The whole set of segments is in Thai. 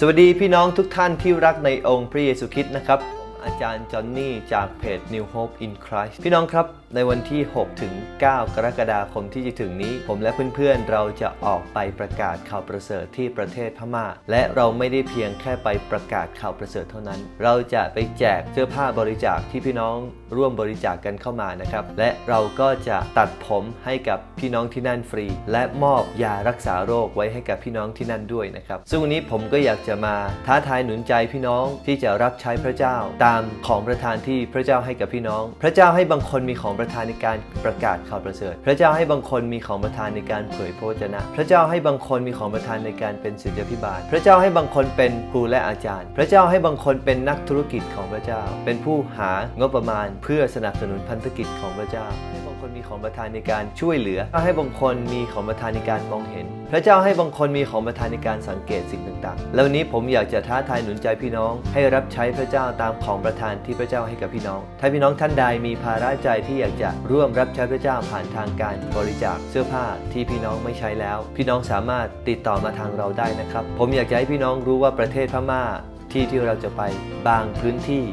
สวัสดีพี่น้องทุกท่านที่รักในองค์พระเยซูคริสต์นะครับ อาจารย์จอห์นนี่จากเพจ New Hope in Christ พี่น้องครับ ในวันที่ 6 ถึง 9 กรกฎาคมที่จะถึงนี้ ผมและเพื่อนๆ เราจะออกไปประกาศข่าวประเสริฐที่ประเทศพม่า และเราไม่ได้เพียงแค่ไปประกาศข่าวประเสริฐเท่านั้น เราจะไปแจกเสื้อผ้าบริจาคที่พี่น้องร่วมบริจาคกันเข้ามานะครับ และเราก็จะตัดผมให้กับพี่น้องที่นั่นฟรี และมอบยารักษาโรคไว้ให้กับพี่น้องที่นั่นด้วยนะครับ ซึ่งวันนี้ผมก็อยากจะมาท้าทายหนุนใจพี่น้องที่จะรับใช้พระเจ้าตามของประทานที่พระเจ้าให้กับพี่น้อง พระเจ้าให้บางคนมีของประทานในการประกาศข่าวประเสริฐ พระเจ้าให้บางคนมีของประทานในการเผยพระวจนะ พระเจ้าให้บางคนมีของประทานในการเป็นศิษยาภิบาล พระเจ้าให้บางคนเป็นครูและอาจารย์ พระเจ้าให้บางคนเป็นนักธุรกิจของพระเจ้า เป็นผู้หางบประมาณ เพื่อสนับสนุนพันธกิจของพระเจ้าให้บางคนมีของประทานในการช่วยเหลือให้บางคนมีของประทานในการมองเห็นพระเจ้าให้บางคนมีของประทานในการสังเกตสิ่งต่างๆ แล้ววันนี้ผมอยากจะท้าทายหนุนใจพี่น้อง ให้รับใช้พระเจ้าตามของประทานที่พระเจ้าให้กับพี่น้อง ถ้าพี่น้องท่านใดมีภาระใจที่อยากจะร่วมรับใช้พระเจ้าผ่านทางการบริจาคเสื้อผ้าที่พี่น้องไม่ใช้แล้ว พี่น้องสามารถติดต่อมาทางเราได้นะครับ ผมอยากจะให้พี่น้องรู้ว่าประเทศพม่าที่ที่เราจะไปบางพื้นที่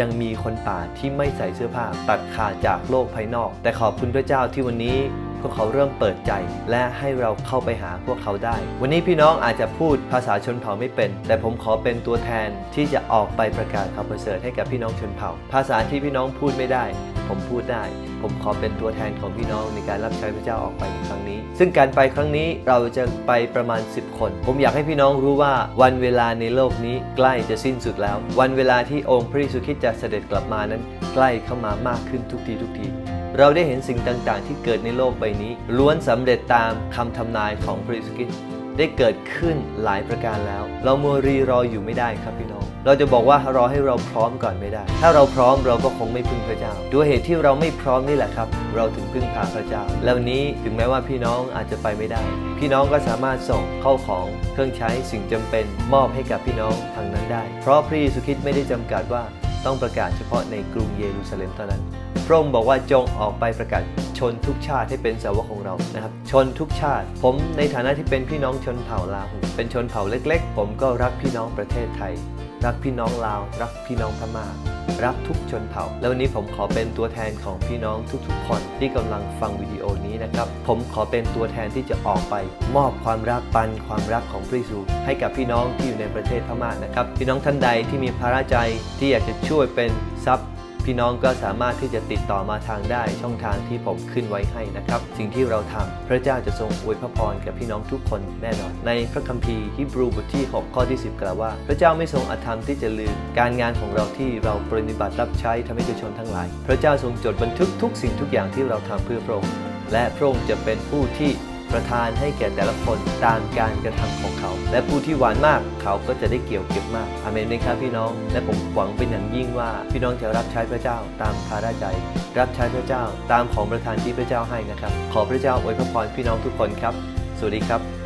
ยังมีคนป่าที่ไม่ใส่เสื้อผ้าตัดขาดจากโลกภายนอก แต่ขอบคุณพระเจ้าที่วันนี้ พวกเขาเริ่มเปิดใจ และให้เราเข้าไปหาพวกเขาได้ วันนี้พี่น้องอาจจะพูดภาษาชนเผ่าไม่เป็น แต่ผมขอเป็นตัวแทนที่จะออกไปประกาศข่าวประเสริฐให้กับพี่น้องชนเผ่า ภาษาที่พี่น้องพูดไม่ได้ ผมพูดได้ ผมขอเป็นตัวแทนของพี่น้องในการรับใช้พระเจ้าออกไปในครั้งนี้ ซึ่งการไปครั้งนี้เราจะไปประมาณ 10 คน ผมอยากให้พี่น้องรู้ว่าวันเวลาในโลกนี้ใกล้จะสิ้นสุดแล้ว วันเวลาที่องค์พระเยซูคริสต์จะเสด็จกลับมานั้น ใกล้เข้ามามากขึ้นทุกทีทุกทีเราได้เห็นสิ่งต่างๆ ที่เกิดในโลกใบนี้ ล้วนสำเร็จตามคำทำนายของพระเยซูคริสต์ ได้เกิดขึ้นหลายประการแล้ว เรามัวรีรออยู่ไม่ได้ครับพี่น้อง เราจะบอกว่ารอให้เราพร้อมก่อนไม่ได้ ถ้าเราพร้อมเราก็คงไม่พึ่งพระเจ้า ด้วยเหตุที่เราไม่พร้อมนี่แหละครับ เราถึงพึ่งพาพระเจ้า แล้ววันนี้ถึงแม้ว่าพี่น้องอาจจะไปไม่ได้ พี่น้องก็สามารถส่งเข้าของเครื่องใช้สิ่งจำเป็น มอบให้กับพี่น้องทางนั้นได้ เพราะพระเยซูคริสต์ไม่ได้จำกัดว่า ต้องประกาศเฉพาะในกรุงเยรูซาเล็มเท่านั้น พระองค์บอกว่าจงออกไปประกาศชนทุกชาติให้เป็นสาวกของเรานะครับ ชนทุกชาติ ผมในฐานะที่เป็นพี่น้องชนเผ่าลาวเป็นชนเผ่าเล็ก ๆ ผมก็รักพี่น้องประเทศไทย รักพี่น้องลาว รักพี่น้องพม่า รักทุกชนเผ่า แล้ววันนี้ผมขอเป็นตัวแทนของพี่น้องทุกๆ คนที่กำลังฟังวิดีโอนี้นะครับ ผมขอเป็นตัวแทนที่จะออกไป มอบความรักปันความรักของพระเยซูให้กับพี่น้องที่อยู่ในประเทศพม่านะครับ พี่น้องท่านใดที่มีภาระใจที่อยากจะช่วยเป็นทรัพย์ พี่น้องก็สามารถที่จะติดต่อมาทางได้ช่องทางที่ผมขึ้นไว้ให้นะครับ สิ่งที่เราทำพระเจ้าจะทรงอวยพระพรกับพี่น้องทุกคนแน่นอน ในพระคัมภีร์ฮิบรูบทที่ 6 ข้อที่ 10 กล่าวว่า พระเจ้าไม่ทรงอธรรมที่จะลืมการงานของเราที่เราปฏิบัติรับใช้ทำให้ชนทั้งหลาย พระเจ้าทรงจดบันทึกทุกสิ่งทุกอย่างที่เราทำเพื่อพระองค์และพระองค์จะเป็นผู้ที่ ประทานให้แก่แต่ละคนตามการกระทำของเขา และผู้ที่หวานมากเขาก็จะได้เกี่ยวเก็บมากอาเมนไหมครับพี่น้อง และผมหวังเป็นอย่างยิ่งว่า พี่น้องจะรับใช้พระเจ้าตามภาระใจ รับใช้พระเจ้าตามของประทานที่พระเจ้าให้นะครับ ขอพระเจ้าอวยพรพี่น้องทุกคนครับ สวัสดีครับ